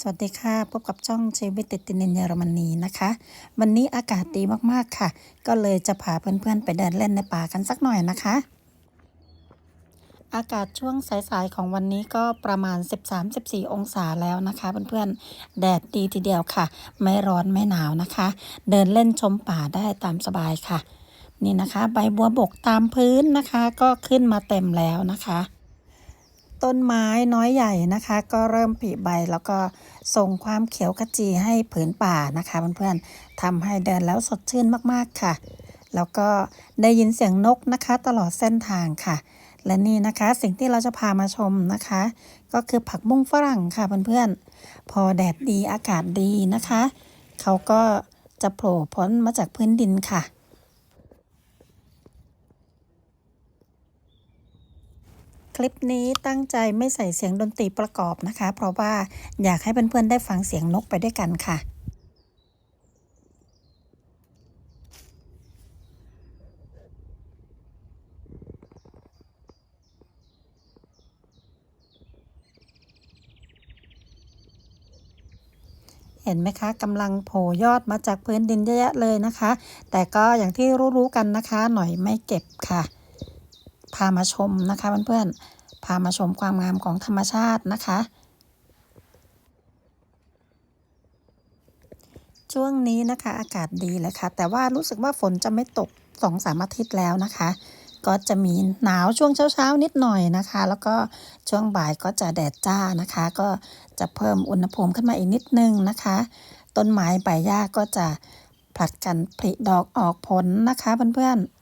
สวัสดีค่ะพบกับช่องชีวิตติดตินินเยอรมนีนะคะ วันนี้อากาศดีมากๆค่ะ ก็เลยจะพาเพื่อนๆไปเดินเล่นในป่ากันสักหน่อยนะคะ อากาศช่วงสายๆของวันนี้ก็ประมาณ 13-14 องศาแล้วนะคะเพื่อนๆแดดดีทีเดียวค่ะ ไม่ร้อนไม่หนาวนะคะ เดินเล่นชมป่าได้ตามสบายค่ะ นี่นะคะ ใบบัวบกตามพื้นนะคะ ก็ขึ้นมาเต็มแล้วนะคะ ต้นไม้น้อยใหญ่นะคะ ก็เริ่มผลิใบแล้วก็ส่งความเขียวขจีให้ผืนป่านะคะเพื่อนๆทำให้เดินแล้วสดชื่นมากๆค่ะ แล้วก็ได้ยินเสียงนกนะคะ ตลอดเส้นทางค่ะ และนี่นะคะสิ่งที่เราจะพามาชมนะคะ ก็คือผักบุ้งฝรั่งค่ะเพื่อนๆพอแดดดีอากาศดีนะคะ เขาก็จะโผล่พ้นมาจากพื้นดินค่ะ คลิปนี้ตั้งใจไม่ใส่เสียงดนตรีประกอบนะคะ เพราะว่าอยากให้เพื่อนๆได้ฟังเสียงนกไปด้วยกันค่ะ เห็นไหมคะกำลังโผล่ยอดมาจากพื้นดินเยอะแยะเลยนะคะ แต่ก็อย่างที่รู้ๆกันนะคะ หน่อยไม่เก็บค่ะ พามาชมนะคะเพื่อนๆ พามาชมความงามของธรรมชาตินะคะ ช่วงนี้นะคะอากาศดีเลยค่ะ แต่ว่ารู้สึกว่าฝนจะไม่ตกสองสามอาทิตย์แล้วนะคะ ก็จะมีหนาวช่วงเช้าๆนิดหน่อยนะคะ แล้วก็ช่วงบ่ายก็จะแดดจ้านะคะ ก็จะเพิ่มอุณหภูมิขึ้นมาอีกนิดนึงนะคะ ต้นไม้ใบหญ้าก็จะผลัดกันผลิดอกออกผลนะคะเพื่อนๆ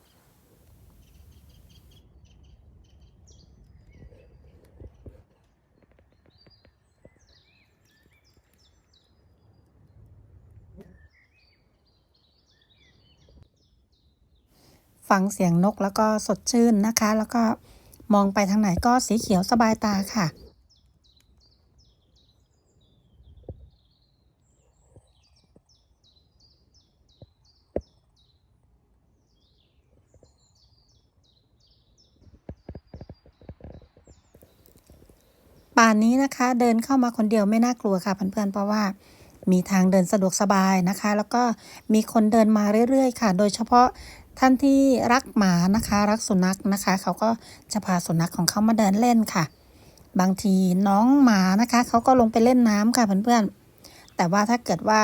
ฟังเสียงนกแล้วก็สดชื่นนะคะ แล้วก็มองไปทางไหนก็สีเขียวสบายตาค่ะป่านนี้นะคะเดินเข้ามาคนเดียวไม่น่ากลัวค่ะเพื่อนๆเพราะว่ามีทางเดินสะดวกสบายนะคะ แล้วก็มีคนเดินมาเรื่อยๆ ค่ะ โดยเฉพาะ ท่านที่รักหมานะคะ รักสุนัขนะคะ เขาก็จะพาสุนัขของเขามาเดินเล่นค่ะ บางทีน้องหมานะคะเขาก็ลงไปเล่นน้ำค่ะเพื่อนๆแต่ว่าถ้าเกิดว่า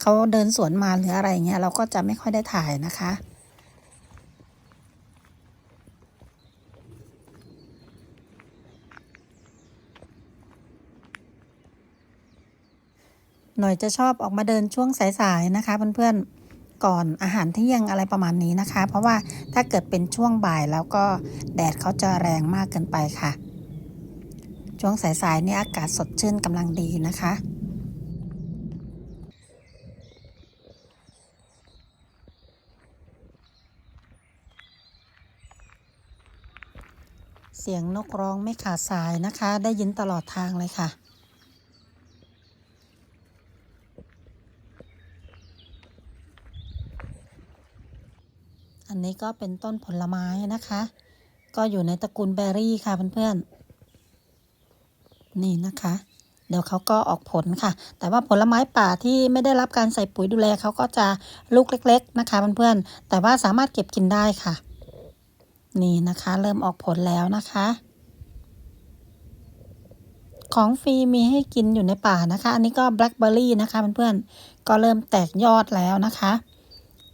เขาเดินสวนมาหรืออะไรเงี้ยเราก็จะไม่ค่อยได้ถ่ายนะคะหน่อยจะชอบออกมาเดินช่วงสายๆนะคะเพื่อนๆ ก่อนอาหารเที่ยงอะไรประมาณนี้นะคะ เพราะว่าถ้าเกิดเป็นช่วงบ่ายแล้วก็แดดเขาจะแรงมากเกินไปค่ะ ช่วงสายๆนี่อากาศสดชื่นกำลังดีนะคะเสียงนกร้องไม่ขาดสายนะคะ ได้ยินตลอดทางเลยค่ะ อันนี้ก็เป็นต้นผลไม้นะคะ ก็อยู่ในตระกูลเบอร์รี่ค่ะเพื่อนๆ นี่นะคะ เดี๋ยวเขาก็ออกผลค่ะ แต่ว่าผลไม้ป่าที่ไม่ได้รับการใส่ปุ๋ยดูแลเขาก็จะลูกเล็ก ๆนะคะเพื่อนๆ แต่ว่าสามารถเก็บกินได้ค่ะ นี่นะคะ เริ่มออกผลแล้วนะคะของฟรีมีให้กินอยู่ในป่านะคะ อันนี้ก็แบล็คเบอร์รี่นะคะเพื่อนๆ ก็เริ่มแตกยอดแล้วนะคะ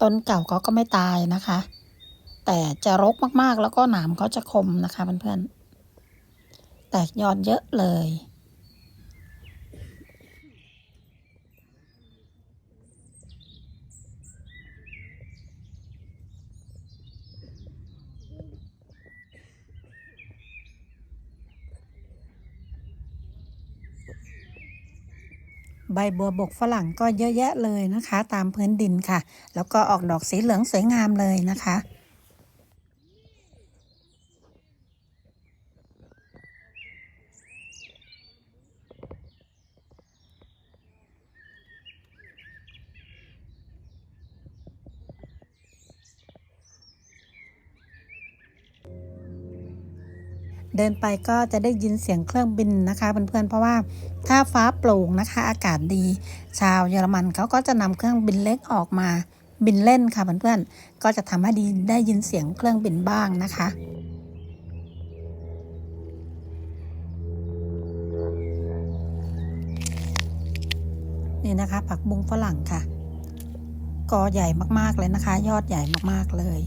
ต้นเก่าเขาก็ไม่ตายนะคะ แต่จะรกมากๆแล้วก็หนามเขาจะคมนะคะเพื่อนๆแตกยอดเยอะเลย ใบบัวบกฝรั่งก็เยอะแยะเลยนะคะ ตามพื้นดินค่ะ แล้วก็ออกดอกสีเหลืองสวยงามเลยนะคะ เดินไปก็จะได้ยินเสียงเครื่องบินนะคะเพื่อนๆเพราะว่าถ้าฟ้าโปร่งนะคะ อากาศดี ชาวเยอรมันเขาก็จะนำเครื่องบินเล็กออกมาบินเล่นค่ะเพื่อนๆก็จะทำให้ดีได้ยินเสียงเครื่องบินบ้างนะคะนี่นะคะผักบุ้งฝรั่งค่ะ กอใหญ่มากๆเลยนะคะ ยอดใหญ่มากๆเลย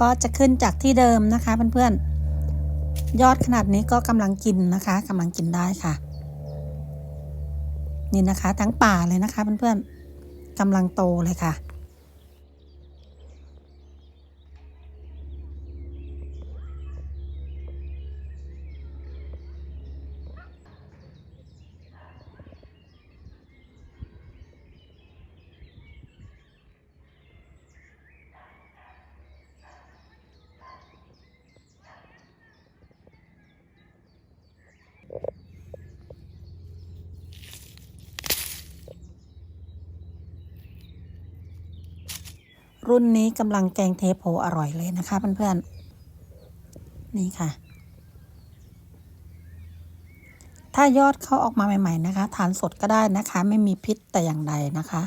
ก็จะขึ้นจากที่เดิมนะคะเพื่อนๆ ยอดขนาดนี้ก็กำลังกินนะคะกำลังกินได้ค่ะ นี่นะคะ ทั้งป่าเลยนะคะเพื่อนๆกำลังโตเลยค่ะ รุ่นนี้กำลังแกงเทโพอร่อยเลยนะคะเพื่อนๆ นี่ค่ะ ถ้ายอดเข้าออกมาใหม่ ๆ นะคะ ทานสดก็ได้นะคะ ไม่มีพิษแต่อย่างใดนะคะ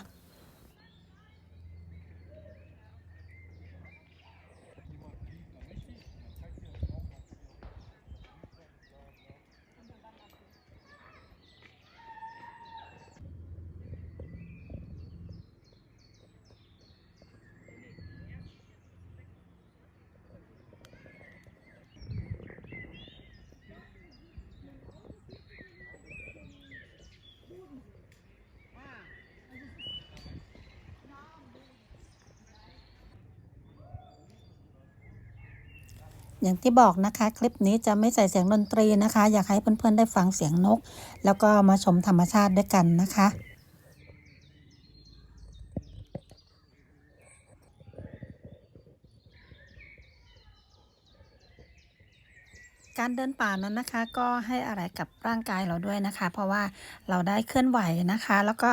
อย่างที่บอกนะคะคลิปนี้จะไม่ใส่เสียงดนตรีนะคะ อยากให้เพื่อนๆได้ฟังเสียงนก แล้วก็มาชมธรรมชาติด้วยกันนะคะการเดินป่านั้นนะคะก็ให้อะไรกับร่างกายเราด้วยนะคะ เพราะว่าเราได้เคลื่อนไหวนะคะ แล้วก็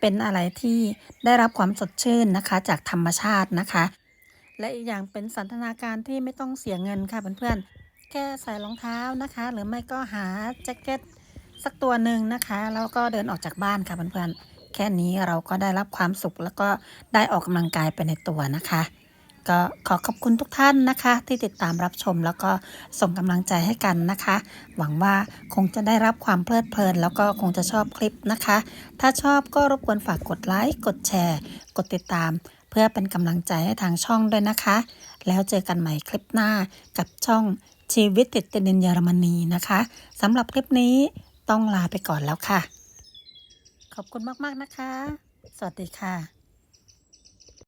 เป็นอะไรที่ได้รับความสดชื่นนะคะจากธรรมชาตินะคะ และอีกอย่างเป็นสันทนาการที่ไม่ต้องเสียเงินค่ะเพื่อนๆ แค่ใส่รองเท้านะคะ หรือไม่ก็หาแจ็คเก็ตสักตัวหนึ่งนะคะ แล้วก็เดินออกจากบ้านค่ะเพื่อนๆ แค่นี้เราก็ได้รับความสุขแล้วก็ได้ออกกำลังกายไปในตัวนะคะ ก็ขอขอบคุณทุกท่านนะคะ ที่ติดตามรับชมแล้วก็ส่งกำลังใจให้กันนะคะ หวังว่าคงจะได้รับความเพลิดเพลิน แล้วก็คงจะชอบคลิปนะคะ ถ้าชอบก็รบกวนฝากกดไลค์กดแชร์ กดติดตาม เพื่อเป็นกำลังใจให้ทางช่องด้วยนะคะ แล้วเจอกันใหม่คลิปหน้ากับช่องชีวิตติดเตินเยอรมนีนะคะสำหรับคลิปนี้ต้องลาไปก่อนแล้วค่ะ ขอบคุณมาก ๆ นะคะ สวัสดีค่ะ